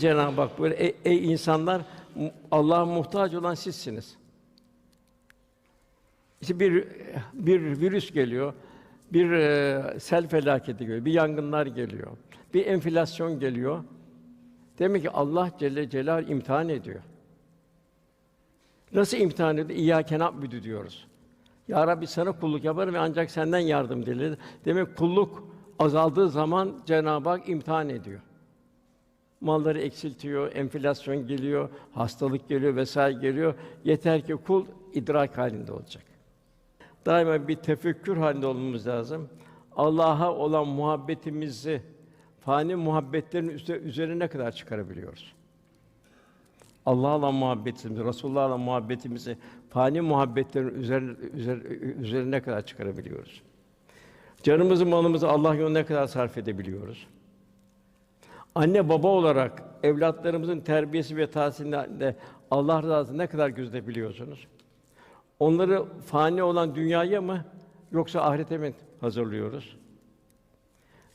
Cenab-ı Hak böyle ey, ey insanlar Allah'a muhtaç olan sizsiniz. İşte bir bir virüs geliyor, bir e, sel felaketi geliyor, bir yangınlar geliyor, bir enflasyon geliyor. Demek ki Allah Celle Celal imtihan ediyor. Nasıl imtihan ediyor? İyyâke na'budu diyoruz. Ya Rabbi sana kulluk yaparım ve ancak senden yardım dilerim. Demek kulluk azaldığı zaman Cenab-ı Hak imtihan ediyor. Malları eksiltiyor, enflasyon geliyor, hastalık geliyor vesaire geliyor. Yeter ki kul idrak halinde olacak. Daima bir tefekkür halinde olmamız lazım. Allah'a olan muhabbetimizi fani muhabbetlerin üze- üzerine kadar çıkarabiliyoruz. Allah'a olan muhabbetimizi, Resulullah'a olan muhabbetimizi fani muhabbetlerin üzerine, üzerine kadar çıkarabiliyoruz. Canımızı, malımızı Allah yoluna kadar sarf edebiliyoruz? Anne baba olarak evlatlarımızın terbiyesi ve tahsilinde Allah rızasını ne kadar gözetebiliyorsunuz? Onları fani olan dünyaya mı yoksa ahirete mi hazırlıyoruz?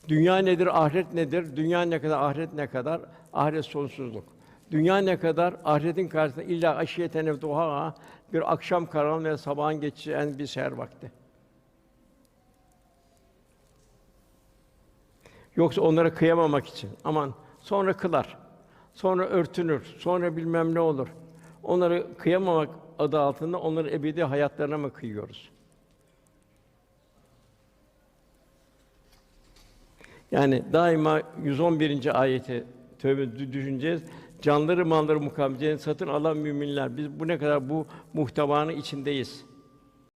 Dünya nedir, ahiret nedir? Dünya ne kadar, ahiret ne kadar? Ahiret sonsuzluk. Dünya ne kadar? Ahiretin karşısında illa aşiyeten duha bir akşam karanlığı ve sabahın geçen bir seher vakti. Yoksa onlara kıyamamak için. Aman sonra kılar. Sonra örtünür. Sonra bilmem ne olur. Onları kıyamamak adı altında onları ebedi hayatlarına mı kıyıyoruz? Yani daima 111. ayeti tövbe dü- düşüneceğiz. Canları malları mukabileceğini satın alan müminler. Biz bu ne kadar bu muhtevanın içindeyiz.